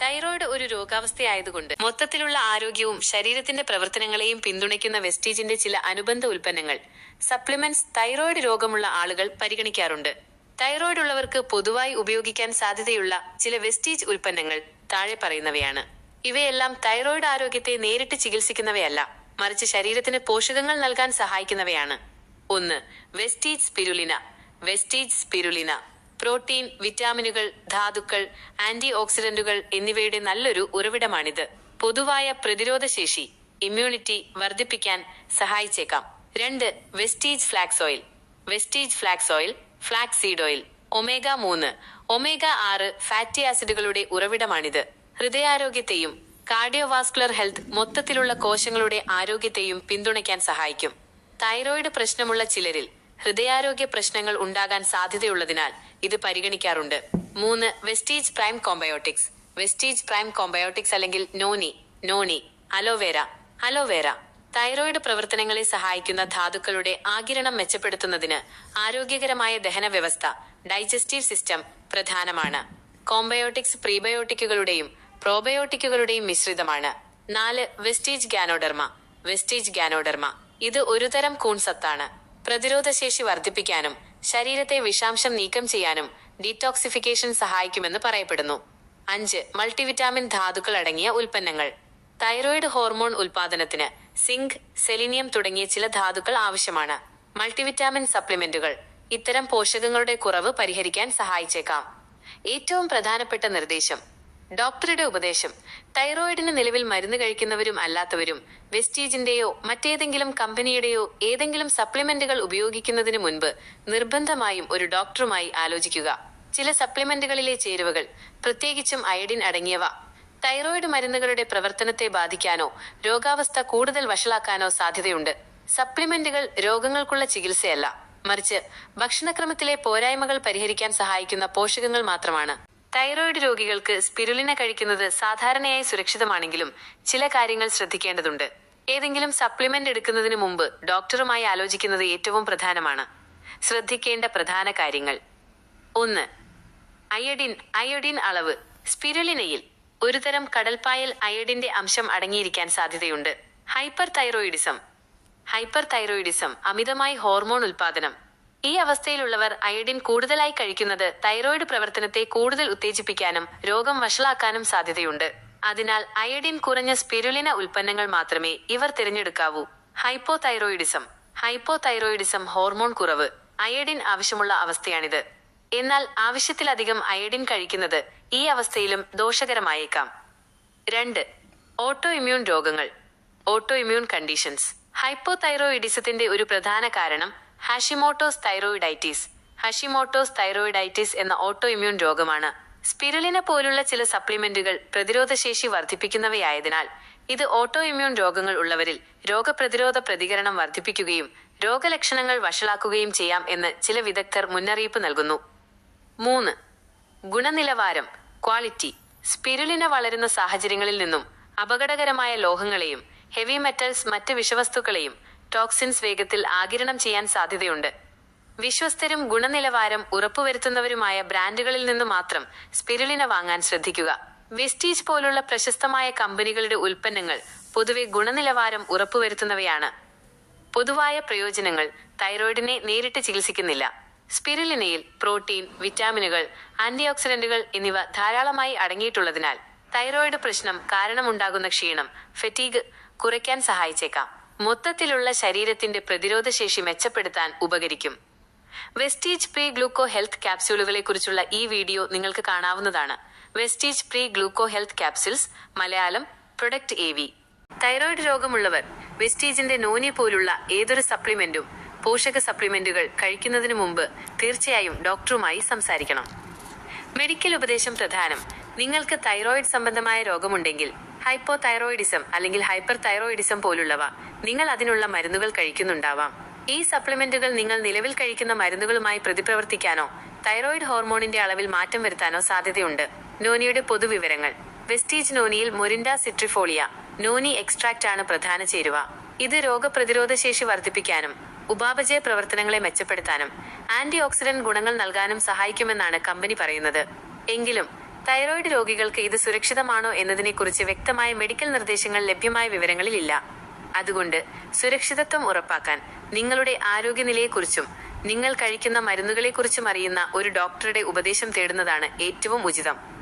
Thyroid ഒരു രോഗാവസ്ഥയായതുകൊണ്ട് മൊത്തത്തിലുള്ള ആരോഗ്യവും ശരീരത്തിന്റെ പ്രവർത്തനങ്ങളെയും പിന്തുണയ്ക്കുന്ന വെസ്റ്റീജിന്റെ ചില അനുബന്ധ ഉൽപ്പന്നങ്ങൾ സപ്ലിമെന്റ്സ് തൈറോയ്ഡ് രോഗമുള്ള ആളുകൾ പരിഗണിക്കാറുണ്ട്. തൈറോയ്ഡ് ഉള്ളവർക്ക് പൊതുവായി ഉപയോഗിക്കാൻ സാധ്യതയുള്ള ചില വെസ്റ്റീജ് ഉൽപ്പന്നങ്ങൾ താഴെ പറയുന്നവയാണ്. ഇവയെല്ലാം തൈറോയ്ഡ് ആരോഗ്യത്തെ നേരിട്ട് ചികിത്സിക്കുന്നവയല്ല മറിച്ച് ശരീരത്തിന് പോഷകങ്ങൾ നൽകാൻ സഹായിക്കുന്നവയാണ്. ഒന്ന് Vestige spirulina. Vestige spirulina protein വിറ്റാമിനുകൾ ധാതുക്കൾ ആന്റി ഓക്സിഡന്റുകൾ എന്നിവയുടെ നല്ലൊരു ഉറവിടമാണിത്. പൊതുവായ പ്രതിരോധശേഷി ഇമ്മ്യൂണിറ്റി വർദ്ധിപ്പിക്കാൻ സഹായിച്ചേക്കാം. രണ്ട് Vestige flax oil Vestige flax oil flax seed oil omega മൂന്ന്. ഒമേഗ ആറ് ഫാറ്റി ആസിഡുകളുടെ ഉറവിടമാണിത്. ഹൃദയാരോഗ്യത്തെയും കാർഡിയോവാസ്കുലർ ഹെൽത്ത് മൊത്തത്തിലുള്ള കോശങ്ങളുടെ ആരോഗ്യത്തെയും പിന്തുണയ്ക്കാൻ സഹായിക്കും. തൈറോയിഡ് പ്രശ്നമുള്ള ചിലരിൽ ഹൃദയാരോഗ്യ പ്രശ്നങ്ങൾ ഉണ്ടാകാൻ സാധ്യതയുള്ളതിനാൽ ഇത് പരിഗണിക്കാറുണ്ട്. മൂന്ന് Vestige prime combiotics. Vestige prime combiotics അല്ലെങ്കിൽ noni noni aloe vera aloe vera. Thyroid പ്രവർത്തനങ്ങളെ സഹായിക്കുന്ന ധാതുക്കളുടെ ആകിരണം മെച്ചപ്പെടുത്തുന്നതിന് ആരോഗ്യകരമായ ദഹന വ്യവസ്ഥ ഡൈജസ്റ്റീവ് സിസ്റ്റം പ്രധാനമാണ്. കോംബയോട്ടിക്സ് പ്രീബയോട്ടിക്കുകളുടെയും പ്രോബയോട്ടിക്കുകളുടെയും മിശ്രിതമാണ്. നാല് വെസ്റ്റീജ് ഗാനോഡർമ. Vestige Ganoderma. ഇത് ഒരുതരം കൂൺസത്താണ്. പ്രതിരോധശേഷി വർദ്ധിപ്പിക്കാനും ശരീരത്തെ വിഷാംശം നീക്കം ചെയ്യാനും ഡീറ്റോക്സിഫിക്കേഷൻ സഹായിക്കുമെന്ന് പറയപ്പെടുന്നു. അഞ്ച് മൾട്ടിവിറ്റാമിൻ ധാതുക്കൾ അടങ്ങിയ ഉൽപ്പന്നങ്ങൾ. തൈറോയിഡ് ഹോർമോൺ ഉൽപാദനത്തിന് സിങ്ക് സെലിനിയം തുടങ്ങിയ ചില ധാതുക്കൾ ആവശ്യമാണ്. മൾട്ടിവിറ്റാമിൻ സപ്ലിമെന്റുകൾ ഇത്തരം പോഷകങ്ങളുടെ കുറവ് പരിഹരിക്കാൻ സഹായിച്ചേക്കാം. ഏറ്റവും പ്രധാനപ്പെട്ട നിർദ്ദേശം ഡോക്ടറുടെ ഉപദേശം. തൈറോയിഡിന് നിലവിൽ മരുന്ന് കഴിക്കുന്നവരും അല്ലാത്തവരും വെസ്റ്റീജിന്റെയോ മറ്റേതെങ്കിലും കമ്പനിയുടെയോ ഏതെങ്കിലും സപ്ലിമെന്റുകൾ ഉപയോഗിക്കുന്നതിന് മുൻപ് നിർബന്ധമായും ഒരു ഡോക്ടറുമായി ആലോചിക്കുക. ചില സപ്ലിമെന്റുകളിലെ ചേരുവകൾ പ്രത്യേകിച്ചും അയഡിൻ അടങ്ങിയവ. തൈറോയിഡ് മരുന്നുകളുടെ പ്രവർത്തനത്തെ ബാധിക്കാനോ രോഗാവസ്ഥ കൂടുതൽ വഷളാക്കാനോ സാധ്യതയുണ്ട്. സപ്ലിമെന്റുകൾ രോഗങ്ങൾക്കുള്ള ചികിത്സയല്ല. മറിച്ച് ഭക്ഷണക്രമത്തിലെ പോരായ്മകൾ പരിഹരിക്കാൻ സഹായിക്കുന്ന പോഷകങ്ങൾ മാത്രമാണ്. തൈറോയിഡ് രോഗികൾക്ക് സ്പിരുലിന കഴിക്കുന്നത് സാധാരണയായി സുരക്ഷിതമാണെങ്കിലും ചില കാര്യങ്ങൾ ശ്രദ്ധിക്കേണ്ടതുണ്ട്. ഏതെങ്കിലും സപ്ലിമെന്റ് എടുക്കുന്നതിന് മുമ്പ് ഡോക്ടറുമായി ആലോചിക്കുന്നത് ഏറ്റവും പ്രധാനമാണ്. ശ്രദ്ധിക്കേണ്ട പ്രധാന കാര്യങ്ങൾ. ഒന്ന് അയഡിൻ അയഡിൻ അളവ്. സ്പിരുലിനയിൽ ഒരുതരം കടൽപ്പായൽ അയഡിന്റെ അംശം അടങ്ങിയിരിക്കാൻ സാധ്യതയുണ്ട്. ഹൈപ്പർ തൈറോയിഡിസം ഹൈപ്പർ തൈറോയിഡിസം അമിതമായി ഹോർമോൺ ഉൽപാദനം ഈ അവസ്ഥയിലുള്ളവർ അയഡിൻ കൂടുതലായി കഴിക്കുന്നത് തൈറോയിഡ് പ്രവർത്തനത്തെ കൂടുതൽ ഉത്തേജിപ്പിക്കാനും രോഗം വഷളാക്കാനും സാധ്യതയുണ്ട്. അതിനാൽ അയഡിൻ കുറഞ്ഞ സ്പിരുലിന ഉൽപ്പന്നങ്ങൾ മാത്രമേ ഇവർ തിരഞ്ഞെടുക്കാവൂ. Hypothyroidism hypothyroidism hormone കുറവ്. അയഡിൻ ആവശ്യമുള്ള അവസ്ഥയാണിത്. എന്നാൽ ആവശ്യത്തിലധികം അയഡിൻ കഴിക്കുന്നത് ഈ അവസ്ഥയിലും ദോഷകരമായേക്കാം. രണ്ട്. ഓട്ടോ ഇമ്മ്യൂൺ രോഗങ്ങൾ. Autoimmune conditions. ഹൈപ്പോ തൈറോയിഡിസത്തിന്റെ ഒരു പ്രധാന കാരണം ഹാഷിമോട്ടോസ് തൈറോയിഡൈറ്റിസ് ഹാഷിമോട്ടോസ് തൈറോയിഡൈറ്റിസ് എന്ന ഓട്ടോ ഇമ്മ്യൂൺ രോഗമാണ്. സ്പിരുലിനെ പോലുള്ള ചില സപ്ലിമെന്റുകൾ പ്രതിരോധശേഷി വർദ്ധിപ്പിക്കുന്നവയായതിനാൽ ഇത് ഓട്ടോ ഇമ്മ്യൂൺ രോഗങ്ങൾ ഉള്ളവരിൽ രോഗപ്രതിരോധ പ്രതികരണം വർദ്ധിപ്പിക്കുകയും രോഗലക്ഷണങ്ങൾ വഷളാക്കുകയും ചെയ്യാം എന്ന് ചില വിദഗ്ധർ മുന്നറിയിപ്പ് നൽകുന്നു. മൂന്ന്. ഗുണനിലവാരം ക്വാളിറ്റി സ്പിരുലിന വളരുന്ന സാഹചര്യങ്ങളിൽ നിന്നും അപകടകരമായ ലോഹങ്ങളെയും ഹെവി മെറ്റൽസ് മറ്റ് വിഷവസ്തുക്കളെയും ടോക്സിൻസ് വേഗത്തിൽ ആകിരണം ചെയ്യാൻ സാധ്യതയുണ്ട്. വിശ്വസ്തരും ഗുണനിലവാരം ഉറപ്പുവരുത്തുന്നവരുമായ ബ്രാൻഡുകളിൽ നിന്ന് മാത്രം സ്പിരുലിന വാങ്ങാൻ ശ്രദ്ധിക്കുക. വെസ്റ്റീജ് പോലുള്ള പ്രശസ്തമായ കമ്പനികളുടെ ഉൽപ്പന്നങ്ങൾ പൊതുവെ ഗുണനിലവാരം ഉറപ്പുവരുത്തുന്നവയാണ്. പൊതുവായ പ്രയോജനങ്ങൾ തൈറോയിഡിനെ നേരിട്ട് ചികിത്സിക്കുന്നില്ല. സ്പിരുലിനയിൽ പ്രോട്ടീൻ വിറ്റാമിനുകൾ ആന്റിഓക്സിഡന്റുകൾ എന്നിവ ധാരാളമായി അടങ്ങിയിട്ടുള്ളതിനാൽ തൈറോയിഡ് പ്രശ്നം കാരണമുണ്ടാകുന്ന ക്ഷീണം ഫെറ്റീഗ് കുറയ്ക്കാൻ സഹായിച്ചേക്കാം. മൊത്തത്തിലുള്ള ശരീരത്തിന്റെ പ്രതിരോധശേഷി മെച്ചപ്പെടുത്താൻ ഉപകരിക്കും. വെസ്റ്റീജ് പ്രീ ഗ്ലൂക്കോ ഹെൽത്ത് ക്യാപ്സ്യൂളുകളെ കുറിച്ചുള്ള ഈ വീഡിയോ നിങ്ങൾക്ക് കാണാവുന്നതാണ്. Vestige pre gluco health capsules Malayalam product A V thyroid രോഗമുള്ളവർ വെസ്റ്റീജിന്റെ നോനി പോലുള്ള ഏതൊരു സപ്ലിമെന്റും പോഷക സപ്ലിമെന്റുകൾ കഴിക്കുന്നതിന് മുമ്പ് തീർച്ചയായും ഡോക്ടറുമായി സംസാരിക്കണം. മെഡിക്കൽ ഉപദേശം പ്രധാനം. നിങ്ങൾക്ക് തൈറോയ്ഡ് സംബന്ധമായ രോഗമുണ്ടെങ്കിൽ ഹൈപ്പോ തൈറോയിഡിസം അല്ലെങ്കിൽ ഹൈപ്പർ തൈറോയിഡിസം പോലുള്ളവ നിങ്ങൾ അതിനുള്ള മരുന്നുകൾ കഴിക്കുന്നുണ്ടാവാം. ഈ സപ്ലിമെന്റുകൾ നിങ്ങൾ നിലവിൽ കഴിക്കുന്ന മരുന്നുകളുമായി പ്രതിപ്രവർത്തിക്കാനോ തൈറോയിഡ് ഹോർമോണിന്റെ അളവിൽ മാറ്റം വരുത്താനോ സാധ്യതയുണ്ട്. നോനിയുടെ പൊതുവിവരങ്ങൾ. വെസ്റ്റീജ് നോനിയിൽ മൊരിൻഡ സിട്രിഫോളിയ നോനി എക്സ്ട്രാക്റ്റ് ആണ് പ്രധാന ചേരുവ. ഇത് രോഗപ്രതിരോധ ശേഷി വർദ്ധിപ്പിക്കാനും ഉപാപചയ പ്രവർത്തനങ്ങളെ മെച്ചപ്പെടുത്താനും ആന്റി ഓക്സിഡന്റ് ഗുണങ്ങൾ നൽകാനും സഹായിക്കുമെന്നാണ് കമ്പനി പറയുന്നത്. എങ്കിലും തൈറോയിഡ് രോഗികൾക്ക് ഇത് സുരക്ഷിതമാണോ എന്നതിനെക്കുറിച്ച് വ്യക്തമായ മെഡിക്കൽ നിർദ്ദേശങ്ങൾ ലഭ്യമായ വിവരങ്ങളിലില്ല. അതുകൊണ്ട് സുരക്ഷിതത്വം ഉറപ്പാക്കാൻ നിങ്ങളുടെ ആരോഗ്യനിലയെക്കുറിച്ചും നിങ്ങൾ കഴിക്കുന്ന മരുന്നുകളെക്കുറിച്ചും അറിയുന്ന ഒരു ഡോക്ടറുടെ ഉപദേശം തേടുന്നതാണ് ഏറ്റവും ഉചിതം.